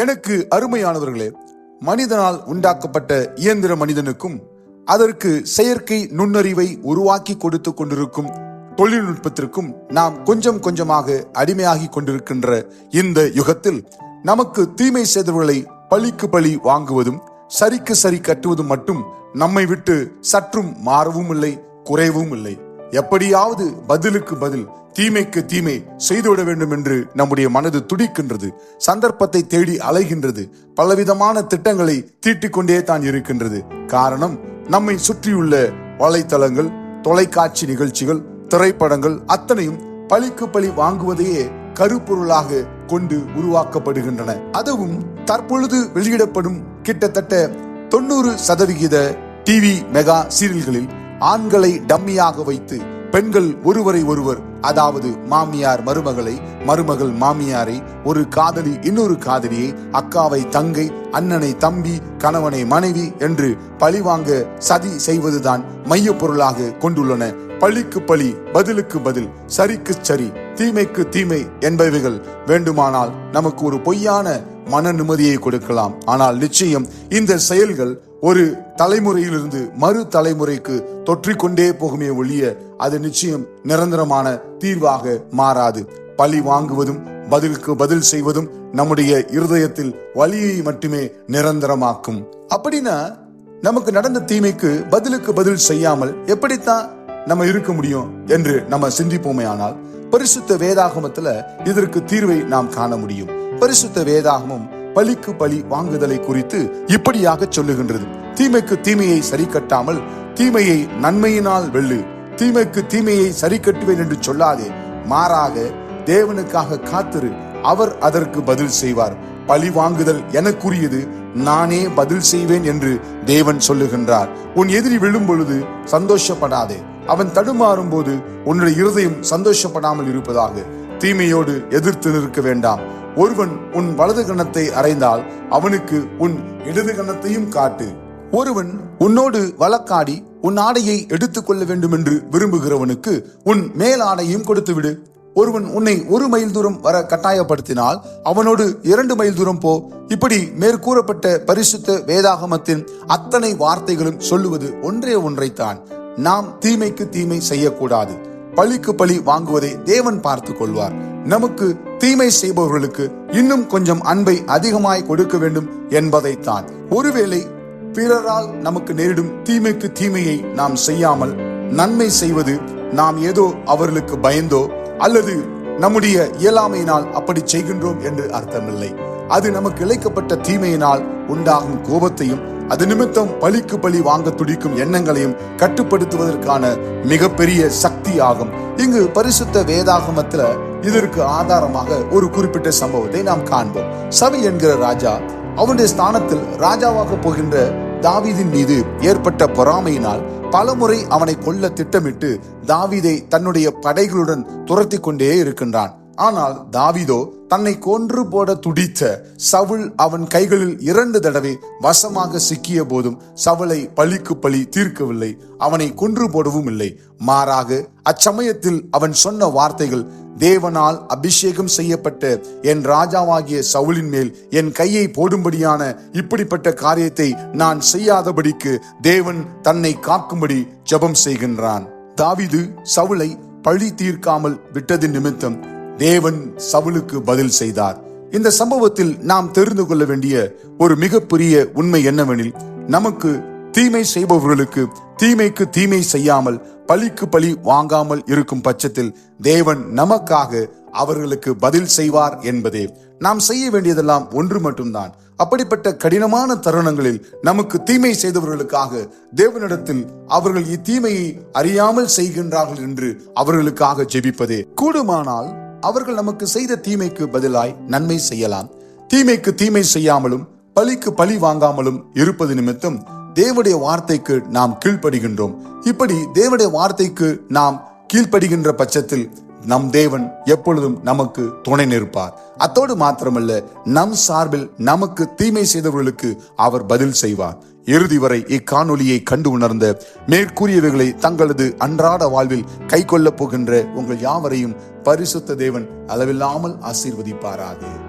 எனக்கு அருமையானவர்களே மனிதனால் உண்டாக்கப்பட்ட இயந்திர மனிதனுக்கும் அதற்கு செயற்கை நுண்ணறிவை உருவாக்கி கொடுத்து கொண்டிருக்கும் தொழில்நுட்பத்திற்கும் நாம் கொஞ்சம் கொஞ்சமாக அடிமையாகி கொண்டிருக்கின்ற இந்த யுகத்தில் நமக்கு தீமை செய்தவர்களை பழிக்கு பழி வாங்குவதும் சரிக்கு சரி கட்டுவதும் மட்டும் நம்மை விட்டு சற்றும் மாறவும் இல்லை குறைவும் இல்லை எப்படியாவது பதிலுக்கு பதில் தீமைக்கு தீமை செய்துவிட வேண்டும் என்று நம்முடைய மனது துடிக்கின்றது சந்தர்ப்பத்தை தேடி அலைகின்றது பலவிதமான திட்டங்களை தீட்டிக்கொண்டே தான் இருக்கின்றது. காரணம் நம்மை சுற்றியுள்ள வலைத்தளங்கள் தொலைக்காட்சி நிகழ்ச்சிகள் திரைப்படங்கள் அத்தனையும் பழிக்கு பழி வாங்குவதையே கருப்பொருளாக கொண்டு உருவாக்கப்படுகின்றன. அதுவும் தற்பொழுது வெளியிடப்படும் கிட்டத்தட்ட தொண்ணூறு சதவிகித டிவி மெகா சீரியல்களில் ஆண்களை டம்மியாக வைத்து பெண்கள் ஒருவரை ஒருவர் அதாவது மாமியார் மருமகளை மருமகள் மாமியாரை ஒரு காதலி இன்னொரு காதலியை அக்காவை தங்கை அண்ணனை தம்பி கணவனை மனைவி என்று பழிவாங்க சதி செய்வதுதான் மைய பொருளாக கொண்டுள்ளன. பழிக்கு பழி பதிலுக்கு பதில் சரிக்கு சரி தீமைக்கு தீமை என்பவைகள் வேண்டுமானால் நமக்கு ஒரு பொய்யான மன நிம்மதியை கொடுக்கலாம். ஆனால் நிச்சயம் இந்த செயல்கள் ஒரு தலைமுறையிலிருந்து மறு தலைமுறைக்கு தொற்றிக்கொண்டே போகுமே ஒழிய அது நிச்சயம் நிரந்தரமான தீர்வாக மாறாது. பழி வாங்குவதும் பதிலுக்கு பதில் செய்வதும் நம்முடைய இருதயத்தில் வலியை மட்டுமே நிரந்தரமாக்கும். அப்படின்னா நமக்கு நடந்த தீமைக்கு பதிலுக்கு பதில் செய்யாமல் எப்படித்தான் நம்ம இருக்க முடியும் என்று நம்ம சிந்திப்போமே ஆனால் பரிசுத்த வேதாகமத்துல இதற்கு தீர்வை நாம் காண முடியும். பரிசுத்த வேதாகமம் பழிக்கு பழி வாங்குதலை குறித்து இப்படியாக சொல்லுகின்றது. தீமைக்கு தீமையை சரி கட்டாமல் தீமையை நன்மையினால் வெல்லு. தீமைக்கு தீமையை சரி கட்டுவேன் என்று சொல்லாதே. மாறாக தேவனுக்காக காத்திரு. அவர் அதற்கு பதில் செய்வார். பழி வாங்குதல் எனக்குரியது. நானே பதில் செய்வேன் என்று தேவன் சொல்லுகின்றார். உன் எதிரி விழும் பொழுது சந்தோஷப்படாதே. அவன் தடுமாறும் போது உன்னுடைய இருதயம் சந்தோஷப்படாமல் இருப்பதாக. தீமையோடு எதிர்த்து நிற்க வேண்டாம். ஒருவன் உன் வலது கணத்தை அறைந்தால் அவனுக்கு உன் இடது கணத்தையும் காட்டு. ஒருவன் உன்னோடு வழக்காடி உன் ஆடையை எடுத்துக் கொள்ள வேண்டும் என்று விரும்புகிறவனுக்கு உன் மேல் ஆடையும் கொடுத்து விடு ஒருவன் உன்னை ஒரு மைல் தூரம் வர கட்டாயப்படுத்தினால் அவனோடு இரண்டு மைல் தூரம் போ. இப்படி மேற்கூறப்பட்ட பரிசுத்த வேதாகமத்தின் அத்தனை வார்த்தைகளும் சொல்லுவது ஒன்றே ஒன்றைத்தான். நாம் தீமைக்கு தீமை செய்யக்கூடாது. பழிக்கு பழி வாங்குவதை தேவன் பார்த்து கொள்வார். நமக்கு தீமை செய்பவர்களுக்கு இன்னும் கொஞ்சம் அன்பை அதிகமாய் கொடுக்க வேண்டும் என்பதைத்தான். ஒருவேளை பிறரால் நமக்கு நேரிடும் தீமைக்கு தீமையை நாம் செய்யாமல் நன்மை செய்வது நாம் ஏதோ அவர்களுக்கு பயந்தோ அல்லது நம்முடைய இயலாமையினால் அப்படி செய்கின்றோம் என்று அர்த்தமில்லை. அது நமக்கு இழைக்கப்பட்ட தீமையினால் உண்டாகும் கோபத்தையும் அது நிமித்தம் பழிக்கு பழி வாங்க துடிக்கும் எண்ணங்களையும் கட்டுப்படுத்துவதற்கான மிகப்பெரிய சக்தி ஆகும் இங்கு பரிசுத்த வேதாகமத்துல இதற்கு ஆதாரமாக ஒரு குறிப்பிட்ட சம்பவத்தை நாம் காண்போம். சவி என்கிற ராஜா அவனுடைய ஸ்தானத்தில் ராஜாவாக போகின்ற தாவீதின் மீது ஏற்பட்ட பொறாமையினால் பலமுறை அவனை கொல்ல திட்டமிட்டு தாவீதை தன்னுடைய படைகளுடன் துரத்தி கொண்டே இருக்கின்றான். ஆனால் தாவீதோ தன்னை கொன்று போட துடித்த சவுல் அவன் கைகளில் இரண்டு தடவை வசமாக சிக்கிய போதும் சவுளை பழிக்கு பழி தீர்க்கவில்லை. அவனை கொன்று போடவும் இல்லை. மாறாக அச்சமயத்தில் அவன் சொன்ன வார்த்தைகள் தேவனால் அபிஷேகம் செய்யப்பட்ட என் ராஜாவாகிய சவுலின் மேல் என் கையை போடும்படியான இப்படிப்பட்ட காரியத்தை நான் செய்யாதபடிக்கு தேவன் தன்னை காக்கும்படி ஜபம் செய்கின்றான். தாவிது சவுலை பழி தீர்க்காமல் விட்டதின் நிமித்தம் தேவன் சவுலுக்கு பதில் செய்தார். இந்த சம்பவத்தில் நாம் தெரிந்து கொள்ள வேண்டிய ஒரு மிகப்பெரிய உண்மை என்னவெனில் நமக்கு தீமை செய்பவர்களுக்கு தீமைக்கு தீமை செய்யாமல் பழிக்கு பழி வாங்காமல் இருக்கும் பட்சத்தில் தேவன் நமக்காக அவர்களுக்கு பதில் செய்வார் என்பதே. நாம் செய்ய வேண்டியதெல்லாம் ஒன்று மட்டும்தான். அப்படிப்பட்ட கடினமான தருணங்களில் நமக்கு தீமை செய்தவர்களுக்காக தேவனிடத்தில் அவர்கள் இத்தீமையை அறியாமல் செய்கின்றார்கள் என்று அவர்களுக்காக ஜெபிப்பதே. கூடுமானால் அவர்கள் நமக்கு செய்த தீமைக்கு பதிலாய் நன்மை செய்யலாம். தீமைக்கு தீமை செய்யாமலும் பழிக்கு பழி வாங்காமலும் இருப்பது நிமித்தம் தேவடைய வார்த்தைக்கு நாம் கீழ்ப்படுகின்றோம். இப்படி தேவடைய வார்த்தைக்கு நாம் கீழ்ப்படுகின்ற பட்சத்தில் நம் தேவன் எப்பொழுதும் நமக்கு துணை நிற்பார். அத்தோடு மாத்திரமல்ல நம் சார்பில் நமக்கு தீமை செய்தவர்களுக்கு அவர் பதில் செய்வார். இறுதி வரை இக்காணொலியை கண்டு உணர்ந்த மேற்கூறியவைகளை தங்களது அன்றாட வாழ்வில் கை கொள்ளப் போகின்ற உங்கள் யாவரையும் பரிசுத்த தேவன் அளவில்லாமல் ஆசீர்வதிப்பாராக.